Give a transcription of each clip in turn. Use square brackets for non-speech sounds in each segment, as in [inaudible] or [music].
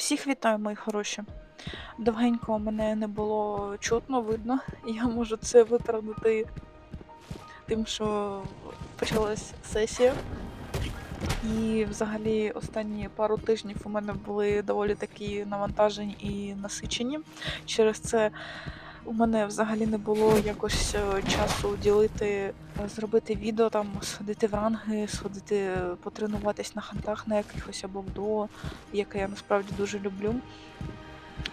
Всіх вітаю, мої хороші. Довгенько мене не було чутно, видно. Я можу це виправдати тим, що почалась сесія. І взагалі останні пару тижнів у мене були доволі такі навантажені і насичені. Через це у мене взагалі не було якось е, часу ділити, е, зробити відео, там сходити в ранги, сходити е, потренуватись на хантах на якихось або в дуо, яке я насправді дуже люблю.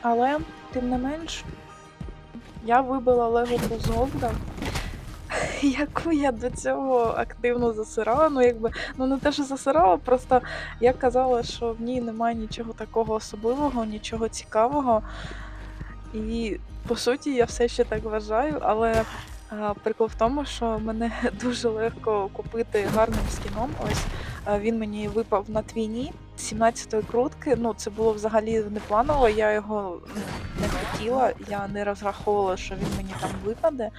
Але, тим не менш, я вибила Лего про [laughs] яку я до цього активно засирала. Ну, якби, ну не те, що засирала, просто я казала, що в ній немає нічого такого особливого, нічого цікавого. І по суті, я все ще так вважаю, але прикол в тому, що мене [laughs] дуже легко купити гарним скіном. Ось він мені випав на твіні 17-ї крутки. Ну, це було взагалі не планово. Я його не хотіла, я не розраховувала, що він мені там випаде.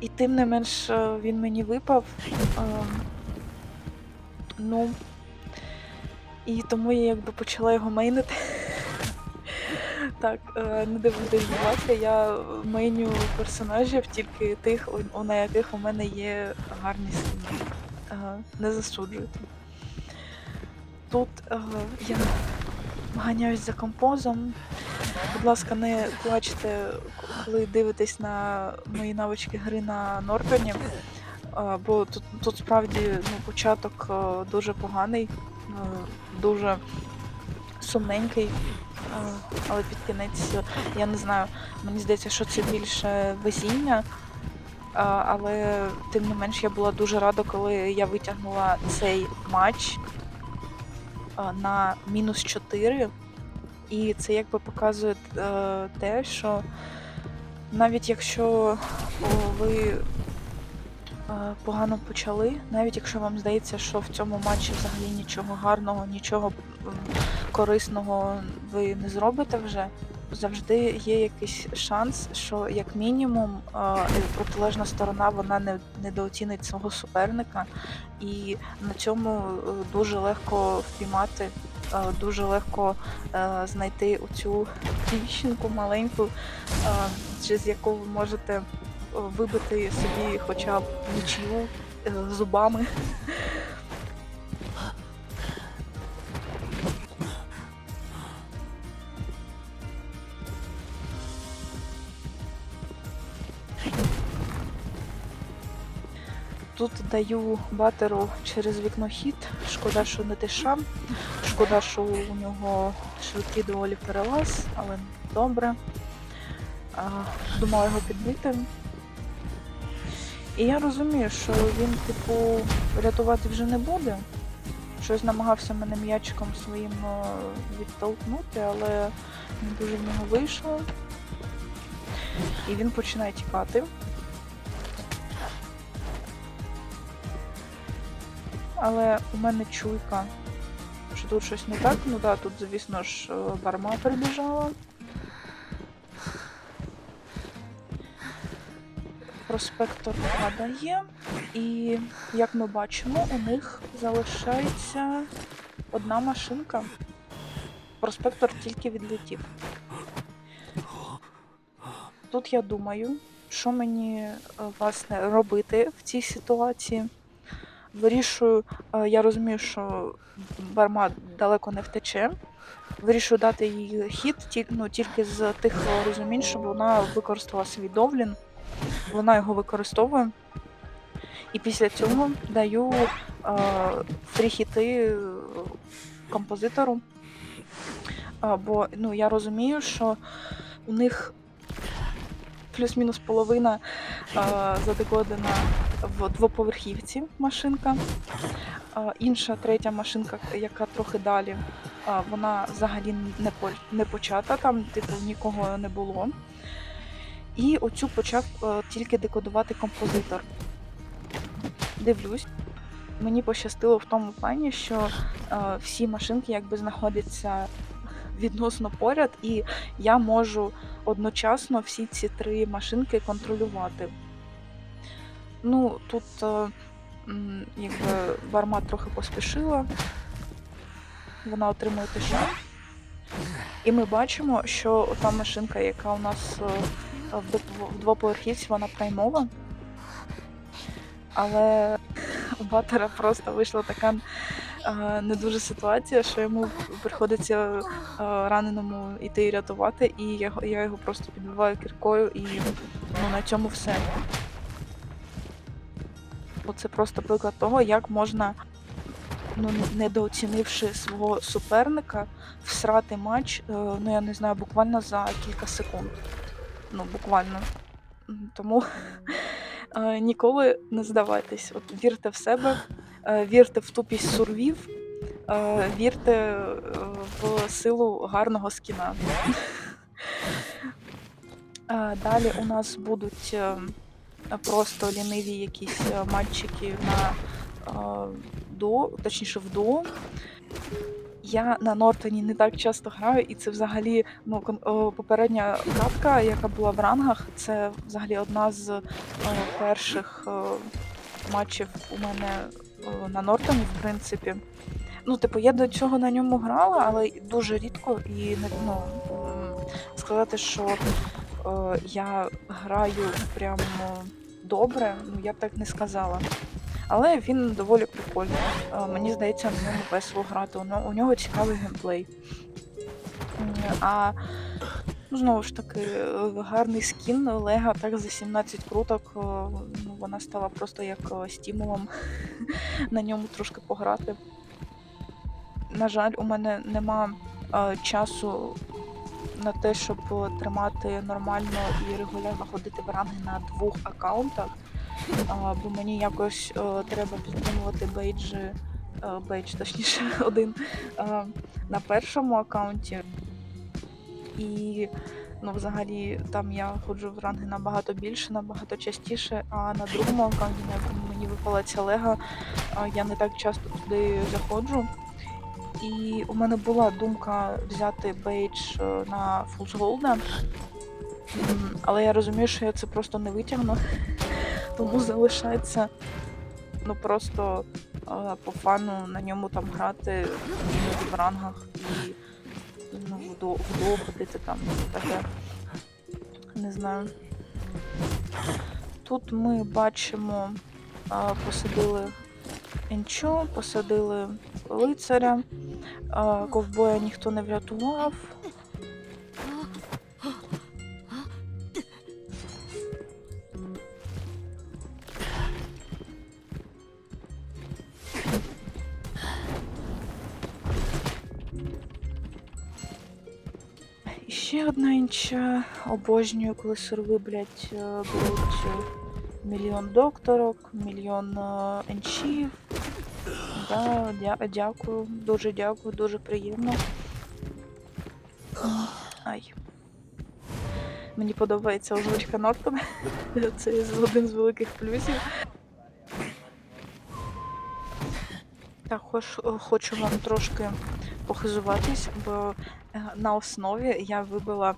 І тим не менш е, він мені випав. Ем, ну. І тому я якби почала його мейнити. [laughs] Так, е, не дивуйтесь, будь я мейню персонажів тільки тих, у- на яких у мене є гарні скіни. Не засуджуйте. Тут е, я ганяюсь за композом. Будь ласка, не плачте, коли дивитесь на мої навички гри на Нортоні. Е, Бо тут, тут справді ну, початок е, дуже поганий, дуже сумненький. Але під кінець, е, я не знаю, мені здається, що це більше везіння. Але тим не менш я була дуже рада, коли я витягнула цей матч на мінус 4. І це якби показує е, те, що навіть якщо ви погано почали, навіть якщо вам здається, що в цьому матчі взагалі нічого гарного, нічого корисного ви не зробите вже, завжди є якийсь шанс, що як мінімум е, протилежна сторона вона не недооцінить свого суперника, і на цьому е, дуже легко впіймати, е, дуже легко е, знайти оцю [laughs] дівчинку маленьку, е, через яку ви можете е, вибити собі хоча б нічию е, зубами. Тут даю батеру через вікно хід. Шкода, що не тиша. Шкода, що у нього швидкий доволі перелаз, але добре. Думала його підбити. І я розумію, що він, типу, рятувати вже не буде. Щось намагався мене м'ячиком своїм е, відтолкнути, але не дуже в нього вийшло. І він починає тікати. Але у мене чуйка, що тут щось не так. Ну да, тут, звісно ж, е, барма прибіжала. Проспектор падає, і як ми бачимо, у них залишається одна машинка. Проспектор тільки відлетів. Тут я думаю, що мені е, власне робити в цій ситуації. Вирішую, е, я розумію, що барма далеко не втече. Вирішую дати їй хід ну, тільки з тих розумінь, щоб вона використала свій довлін. Вона його використовує. І після цього даю е, фрі-хіти е, композитору. Е, бо ну, я розумію, що у них плюс-мінус половина е, задекодена в двоповерхівці машинка. А, інша третя машинка, яка трохи далі, а, вона взагалі не, по, не почата, там типу нікого не було. І оцю почав е, тільки декодувати композитор. Дивлюсь. Мені пощастило в тому плані, що е, всі машинки якби знаходяться відносно поряд, і я можу одночасно всі ці три машинки контролювати. Ну, тут е, якби барма трохи поспішила. Вона отримує тиша. І ми бачимо, що та машинка, яка у нас в двоповерхівці, вона праймова. Але у Батера просто вийшла така не дуже ситуація, що йому приходиться е, раненому йти рятувати, і я, я його просто підбиваю кіркою, і ну, на цьому все. Оце просто приклад того, як можна, ну, недооцінивши свого суперника, всрати матч, е, ну я не знаю, буквально за кілька секунд. Ну, буквально. Тому [laughs] е, ніколи не здавайтесь. От вірте в себе, е, вірте в тупість сурвів, е, вірте в силу гарного скіна. [laughs] Далі у нас будуть просто ліниві якісь матчики на дуо, точніше в дуо. Я на Нортоні не так часто граю, і це взагалі ну, попередня катка, яка була в рангах, це взагалі одна з е, перших е, матчів у мене е, на Нортоні, в принципі. Ну, типу, я до цього на ньому грала, але дуже рідко і ну, сказати, що е, я граю прямо добре, ну я б так не сказала. Але він доволі прикольний. Е, Мені здається, на ньому весело грати. У нього- цікавий геймплей. А ну, знову ж таки, е, гарний скін Лего так за 17 круток. е, Ну, вона стала просто як стимулом [laughs] на ньому трошки пограти. На жаль, у мене нема часу на те, щоб тримати нормально і регулярно ходити в ранги на двох аккаунтах. А, бо мені якось е, треба підтримувати бейджі, е, бейдж, точніше, [laughs] один е, на першому аккаунті. І ну, взагалі там я ходжу в ранги набагато більше, набагато частіше, а на другому аккаунті, на якому мені випала ця лега, е, я не так часто туди заходжу. І у мене була думка взяти бейдж на Golden, але я розумію, що я це просто не витягну. Тому залишається ну просто е, по фану на ньому там грати в рангах і ну, вдо, вдо ходити там таке. Не знаю. Тут ми бачимо, е, посадили Енчо, посадили лицаря, е, ковбоя ніхто не врятував. Ще одна інча. Обожнюю, коли блядь, е, беруть е, мільйон докторок, мільйон е, енчів. Да, дя- дякую, дуже дякую, дуже приємно. Ай. Мені подобається озвучка Нортона. [laughs] Це один з великих плюсів. Так, хоч, хочу вам трошки похизуватись, бо е, на основі я вибила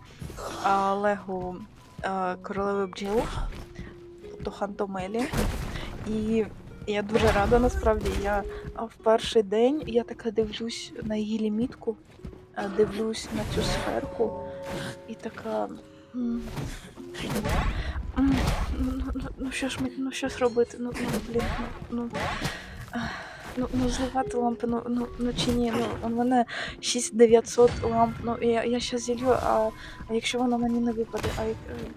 а, лего а, королеви бджіл, тобто Хантомелі. І я дуже рада насправді. Я в перший день я така дивлюсь на її лімітку, дивлюсь на цю сферку і така. м, Ну, ну, ну що ж ну що ж робити? Ну, ну блін, ну, ну, ну, ну зливати лампи, ну, ну, ну чи ні, ну у мене 6900 ламп, ну я, я щас зілью, а, а якщо воно мені не випаде, а е,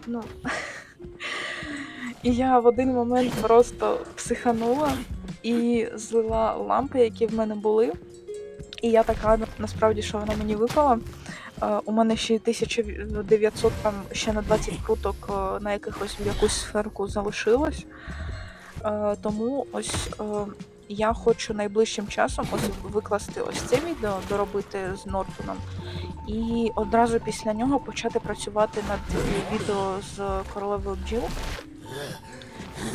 ну. [laughs] І я в один момент просто психанула і злила лампи, які в мене були. І я така на- насправді, що вона мені випала. У мене ще 1900 там ще на 20 круток на якихось в якусь сферку залишилось. Тому ось е, я хочу найближчим часом ось викласти ось це відео, доробити з Нортоном, і одразу після нього почати працювати над відео з королевою бджіл.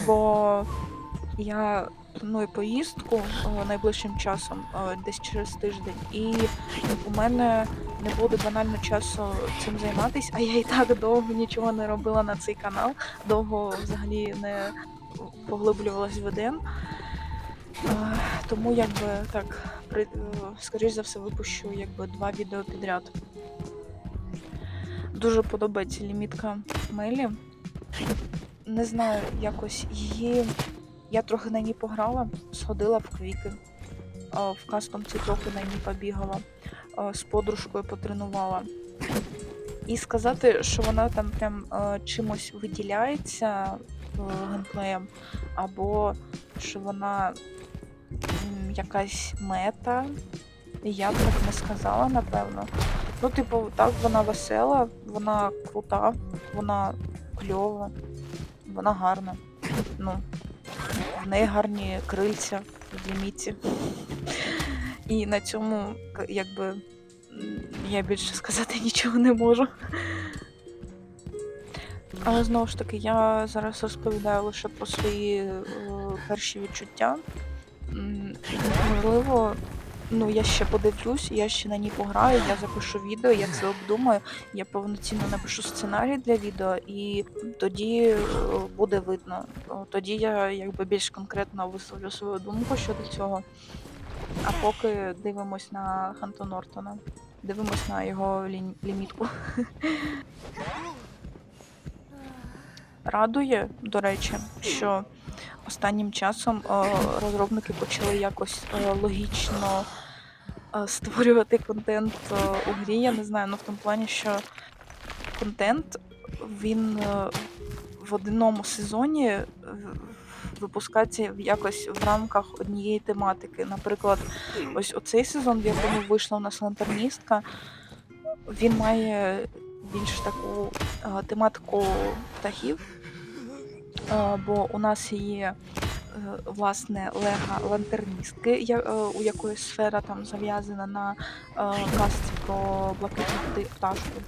Бо я планую поїздку найближчим часом, десь через тиждень, і у мене не буде банально часу цим займатися, а я і так довго нічого не робила на цей канал, довго взагалі не поглиблювалась в іден. Тому якби так при, скоріш за все, випущу якби два відео підряд. Дуже подобається лімітка Мелі. Не знаю, якось її. Я трохи на ній пограла, сходила в квіки. В кастомці трохи на ній побігала, з подружкою потренувала. І сказати, що вона там прям чимось виділяється геймплеєм, або що вона якась мета, я б так не сказала, напевно. Ну, типу, так, вона весела, вона крута, вона кльова, вона гарна. Ну, в неї гарні крильця в ліміті. І на цьому, якби, я більше сказати [laughs] нічого не можу. Але знову ж таки, я зараз розповідаю лише про свої е, перші відчуття. Можливо, ну я ще подивлюсь, я ще на ній пограю, я запишу відео, я це обдумаю, я повноцінно напишу сценарій для відео, і тоді е, буде видно. Тоді я якби більш конкретно висловлю свою думку щодо цього. А поки дивимось на Ханто Нортона. Дивимось на його лі- лімітку. [laughs] Радує, до речі, що останнім часом е, розробники почали якось е, логічно е, створювати контент у грі. Я не знаю, ну в тому плані, що контент він в одному сезоні випускається якось в рамках однієї тематики. Наприклад, ось оцей сезон, в якому вийшла у нас лантерністка, він має більш таку тематику птахів. Е, бо у нас є е, власне лега лантерністки, е, у якої сфера там зав'язана на казці про блакитну пташку.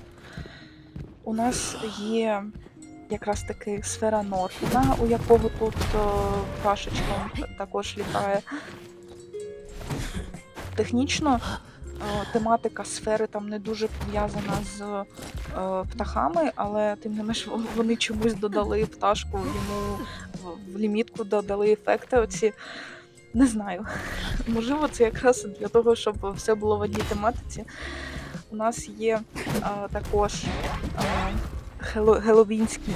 У нас є якраз таки сфера Нортона, у якого тут пташечка також літає. Технічно тематика сфери там не дуже пов'язана з е, птахами, але тим не менш [laughs] вони чомусь додали пташку йому в- лімітку, додали ефекти. Оці не знаю. [laughs] Можливо, це якраз для того, щоб все було в одній тематиці. У нас є е, також е, геловінський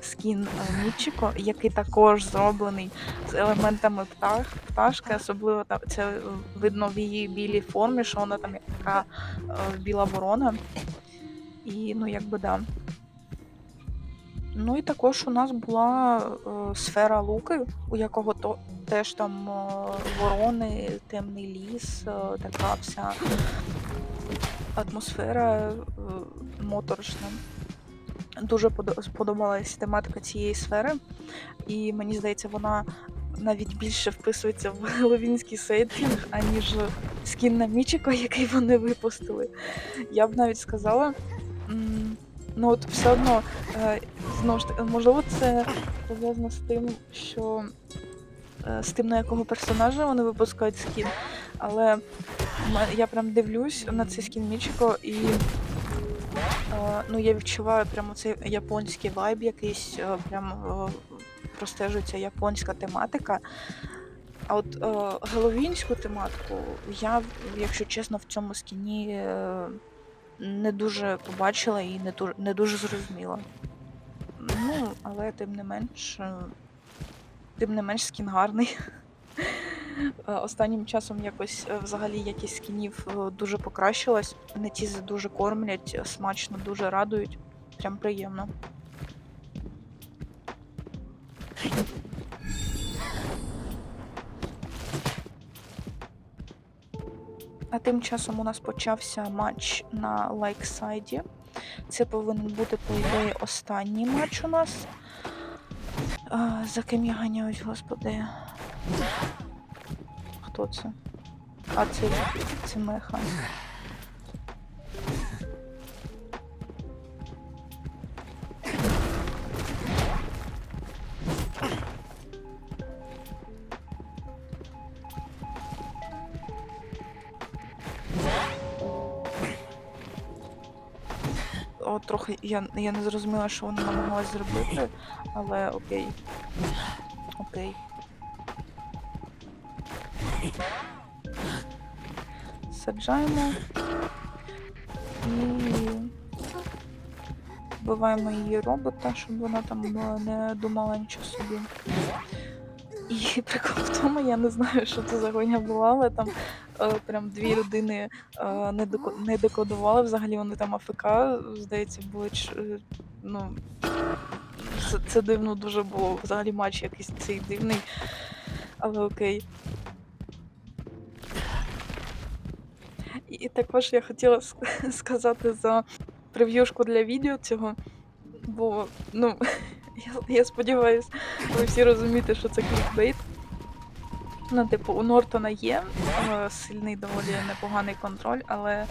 скін е, Мічіко, який також зроблений з елементами птах, пташки, особливо там це видно в її білій формі, що вона там як така е, біла ворона. І ну якби да. Ну і також у нас була е, сфера луки, у якого то теж там е, ворони, темний ліс, е, така вся атмосфера е, моторошна. Дуже подо- сподобалась тематика цієї сфери, і мені здається, вона навіть більше вписується в [laughs] головінський сеттінг, аніж скін на Мічіко, який вони випустили. Я б навіть сказала. Ну от все одно, е, знову ж таки, можливо, це пов'язано з тим, що е, з тим, на якого персонажа вони випускають скін. Але я прям дивлюсь на цей скін Мічіко і ну, я відчуваю прямо цей японський вайб якийсь, е, прям е, простежується японська тематика. А от е, геловінську тематику я, якщо чесно, в цьому скіні не дуже побачила і не, ду- не дуже зрозуміла. Ну, але тим не менш, тим не менш скін гарний. Е, Останнім часом якось е, взагалі якість скінів е, дуже покращилась. Нетізи дуже кормлять, смачно, дуже радують. Прям приємно. А тим часом у нас почався матч на лайксайді. Це повинен бути, по ідеї, останній матч у нас. За ким я ганяюсь, господи. Хто це? А, це, це меха. Трохи я, я не зрозуміла, що вони намагалась зробити, але окей. Окей. Саджаємо і вбиваємо її робота, щоб вона там не думала нічого собі. І прикол в тому, я не знаю, що це за гоня була, але там е, прям дві людини е, не, доко- не декодували. Взагалі вони там АФК, здається, були е, ну, це, це дивно дуже було. Взагалі матч якийсь цей дивний. Але окей. І, також я хотіла [laughs] сказати за прев'юшку для відео цього. Бо, ну, [laughs] я, я сподіваюся, ви всі розумієте, що це клікбейт. Ну, типу, у Нортона є е, сильний доволі непоганий контроль, але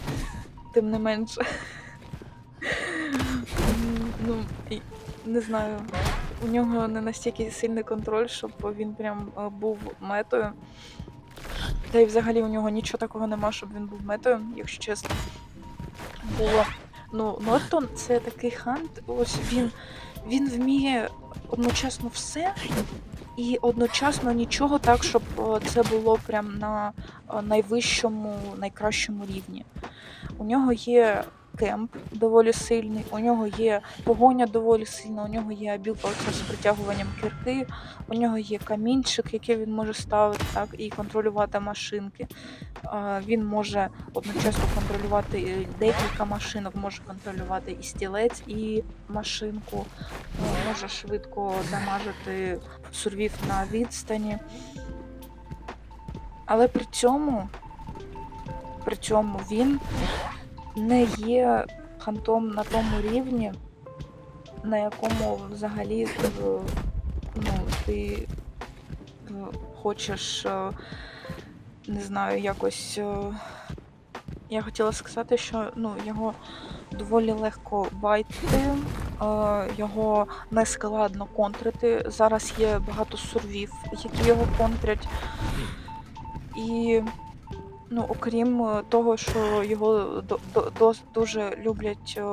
тим не менш. м, [laughs] ну, не знаю. У нього не настільки сильний контроль, щоб він прям е, був метою. Та й взагалі у нього нічого такого нема, щоб він був метою, якщо чесно. Було. Ну, Нортон це такий хант, ось він, він вміє одночасно все і одночасно нічого так, щоб це було прям на найвищому, найкращому рівні. У нього є кемп доволі сильний, у нього є погоня доволі сильна, у нього є білка з притягуванням кирки, у нього є камінчик, який він може ставити так, і контролювати машинки. Він може одночасно контролювати е, декілька машинок, може контролювати і стілець, і машинку, е, може швидко дамажити сурвів на відстані. Але при цьому, при цьому він не є хантом на тому рівні, на якому взагалі е, ну, ти е, хочеш, е, не знаю, якось. Я хотіла сказати, що ну, його доволі легко байтити, його не складно контрити. Зараз є багато сурвів, які його контрять. І ну, окрім е, того, що його до, до, дос- дуже люблять е,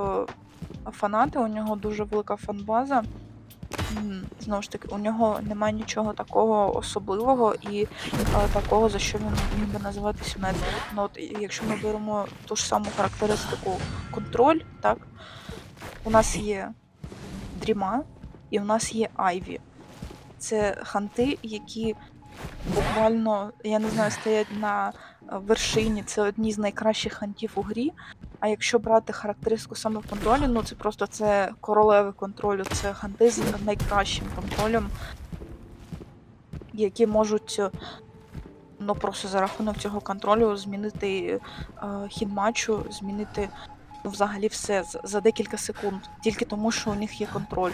фанати, у нього дуже велика фанбаза. Знову ж таки, у нього немає нічого такого особливого і е, такого, за що він міг би називатись метром. Ну, от, якщо ми беремо ту ж саму характеристику контроль, так, у нас є дріма і у нас є Айві. Це ханти, які буквально, я не знаю, стоять на вершині. Це одні з найкращих хантів у грі. А якщо брати характеристику саме в контролі, ну це просто це королеви контролю, це ханти з найкращим контролем, які можуть е, ну просто за рахунок цього контролю змінити е, хід матчу, змінити ну, взагалі все за декілька секунд, тільки тому, що у них є контроль.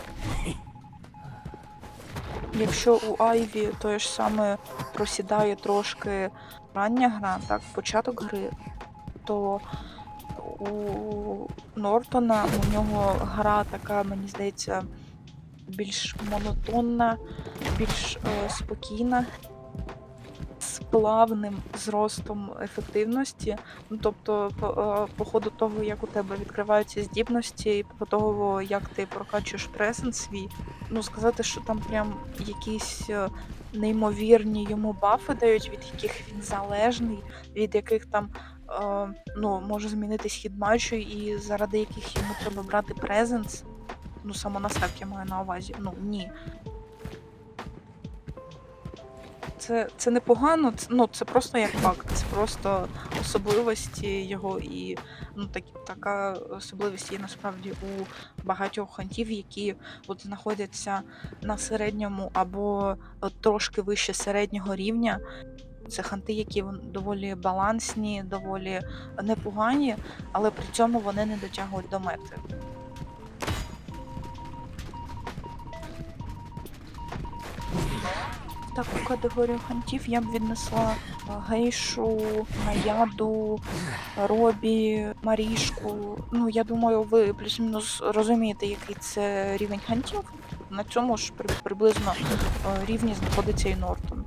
Якщо у Айві то ж саме просідає трошки рання гра, так, початок гри, то у Нортона у нього гра така, мені здається, більш монотонна, більш е, спокійна, плавним зростом ефективності. Ну, тобто, по, е, по ходу того, як у тебе відкриваються здібності, і по того, як ти прокачуєш пресенс свій, ну сказати, що там прям якісь е, неймовірні йому бафи дають, від яких він залежний, від яких там е, ну, може змінитись хід матчу, і заради яких йому треба брати презенс. Ну, самонастак я маю на увазі. Ну, ні. Це, це непогано, це, ну, це просто як факт, це просто особливості його і ну, так, така особливість є насправді у багатьох хантів, які от знаходяться на середньому або трошки вище середнього рівня. Це ханти, які доволі балансні, доволі непогані, але при цьому вони не дотягують до мети. Таку категорію хантів я б віднесла е, гейшу, наяду, робі, марішку. Ну, я думаю, ви плюс-мінус розумієте, який це рівень хантів. На цьому ж приблизно е, рівні знаходиться і Нортон.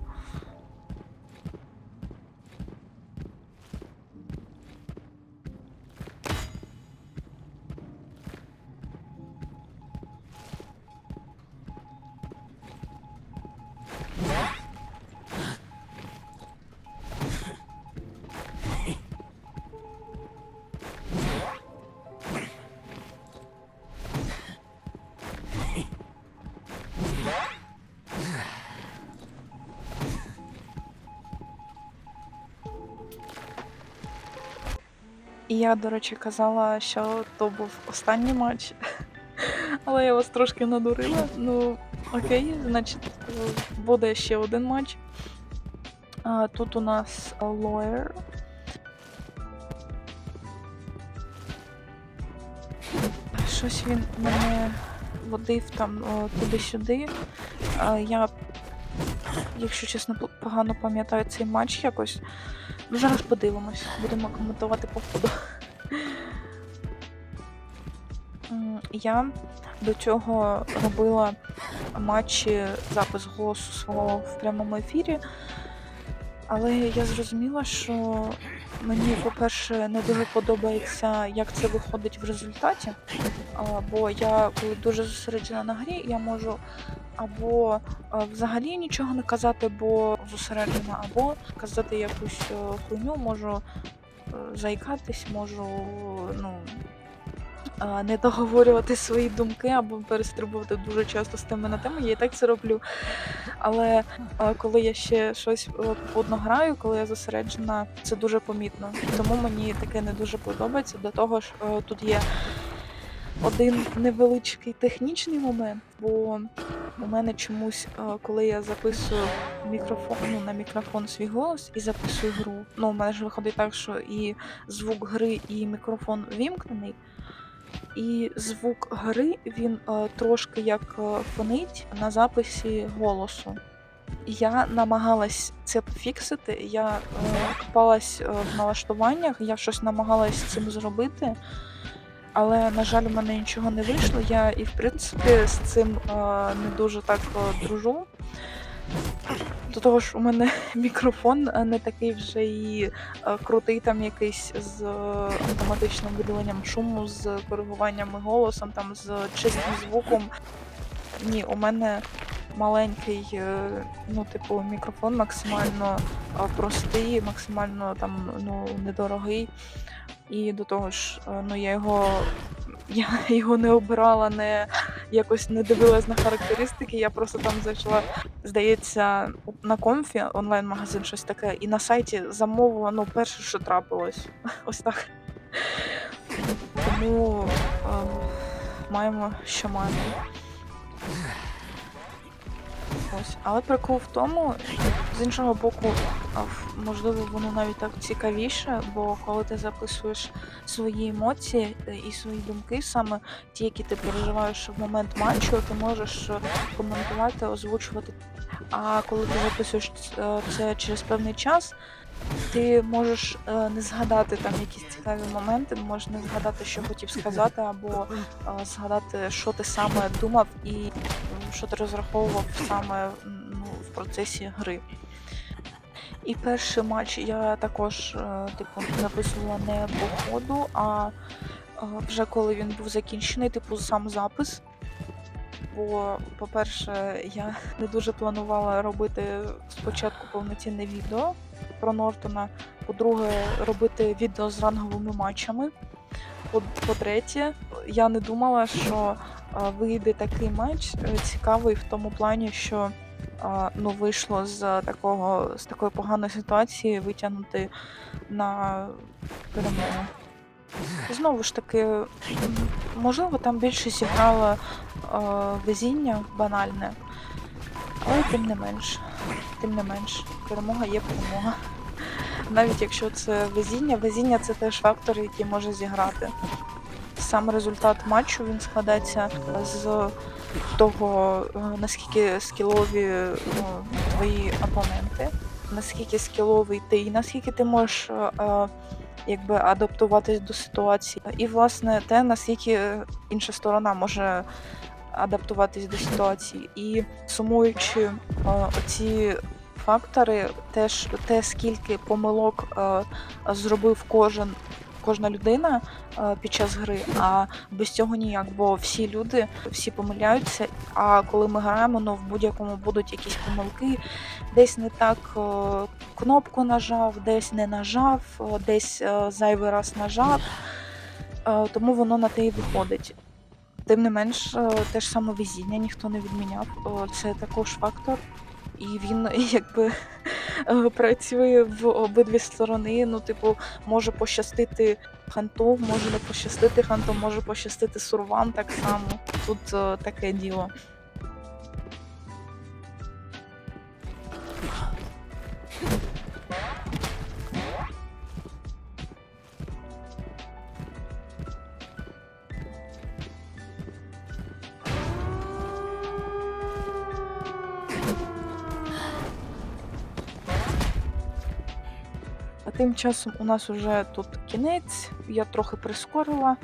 І я, до речі, казала, що то був останній матч. Але я вас трошки надурила. Ну, окей, значить, буде ще один матч. А, тут у нас Lawyer. Щось він мене водив там туди-сюди. Я, якщо чесно, погано пам'ятаю цей матч якось. Ну, зараз подивимось, будемо коментувати по ходу. [laughs] Я до цього робила матчі запис голосу свого в прямому ефірі. Але я зрозуміла, що мені, по-перше, не дуже подобається, як це виходить в результаті. Бо я коли дуже зосереджена на грі, я можу або взагалі нічого не казати, бо зосереджена, або казати якусь е, хуйню, можу е, заїкатись, можу ну, не договорювати свої думки або перестрибувати дуже часто з теми на тему. Я і так це роблю. Але коли я ще щось е, попутно граю, коли я зосереджена, це дуже помітно. Тому мені таке не дуже подобається. До того ж, е, тут є один невеличкий технічний момент, бо у мене чомусь, е, коли я записую мікрофон, ну, на мікрофон свій голос і записую гру. Ну, у мене ж виходить так, що і звук гри, і мікрофон вімкнений. І звук гри він е, трошки як е, фонить на записі голосу. Я намагалась це пофіксити. Я е, копалась е, в налаштуваннях, я щось намагалась цим зробити. Але, на жаль, у мене нічого не вийшло. Я і в принципі з цим е, не дуже так дружу. До того ж, у мене [laughs] мікрофон е, не такий вже і е, крутий, там якийсь з е, автоматичним видаленням шуму, з коригуванням голосом, там з чистим звуком. Ні, у мене маленький, ну, типу, мікрофон максимально простий, максимально там ну, недорогий. І до того ж, ну я його. [laughs] Я його не обирала, не якось не дивилась на характеристики. Я просто там зайшла, здається, на комфі онлайн-магазин, щось таке, і на сайті замовила ну, перше, що трапилось. [laughs] Ось так. Тому ем, маємо, що маємо. Ось. Але прикол в тому, з іншого боку, можливо, воно навіть так цікавіше, бо коли ти записуєш свої емоції е, і свої думки, саме ті, які ти переживаєш в момент матчу, ти можеш е, коментувати, озвучувати. А коли ти записуєш е, це через певний час, ти можеш не згадати там якісь цікаві моменти, можеш не згадати, що хотів сказати, або згадати, що ти саме думав і що ти розраховував саме ну, в процесі гри. І перший матч я також е, типу, записувала не по ходу, а е, вже коли він був закінчений, типу сам запис. Бо, по-перше, я не дуже планувала робити спочатку повноцінне відео про Нортона. По-друге, робити відео з ранговими матчами. По- По-третє, я не думала, що вийде такий матч е, цікавий в тому плані, що ну, вийшло з такого з такої поганої ситуації витягнути на перемогу. Знову ж таки, можливо, там більше зіграло везіння банальне, але тим не менш, тим не менш, перемога є перемога. Навіть якщо це везіння, везіння це теж фактор, який може зіграти. Сам результат матчу він складається з того, е, наскільки скілові ну, твої опоненти, наскільки скіловий ти, і наскільки ти можеш е, е, якби адаптуватись до ситуації. І власне те, наскільки інша сторона може адаптуватись до ситуації. І сумуючи оці фактори, теж те, скільки помилок е, зробив кожен. Кожна людина е, під час гри, а без цього ніяк, бо всі люди всі помиляються. А коли ми граємо, ну в будь-якому будуть якісь помилки, десь не так е, кнопку нажав, десь не нажав, десь зайвий раз нажав, тому воно на те і виходить. Тим не менш, те ж саме везіння ніхто не відміняв. Це також фактор, і він [laughs] якби е, працює в обидві сторони. Ну, типу, може пощастити ханту, може не пощастити ханту, може пощастити сурван так само. Тут е, таке діло. А тим часом у нас уже тут кінець. Я трохи прискорила,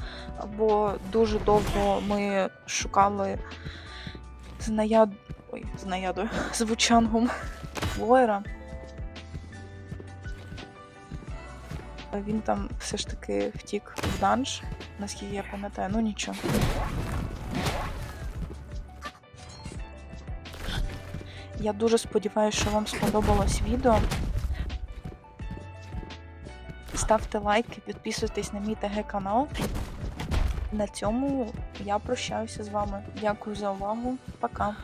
бо дуже довго ми шукали з наяд... Ой, з з вучангом Лойера. Він там все ж таки втік в данж, наскільки я пам'ятаю, ну нічого. Я дуже сподіваюся, що вам сподобалось відео. Ставте лайки, підписуйтесь на мій ТГ канал. На цьому я прощаюся з вами. Дякую за увагу. Пока.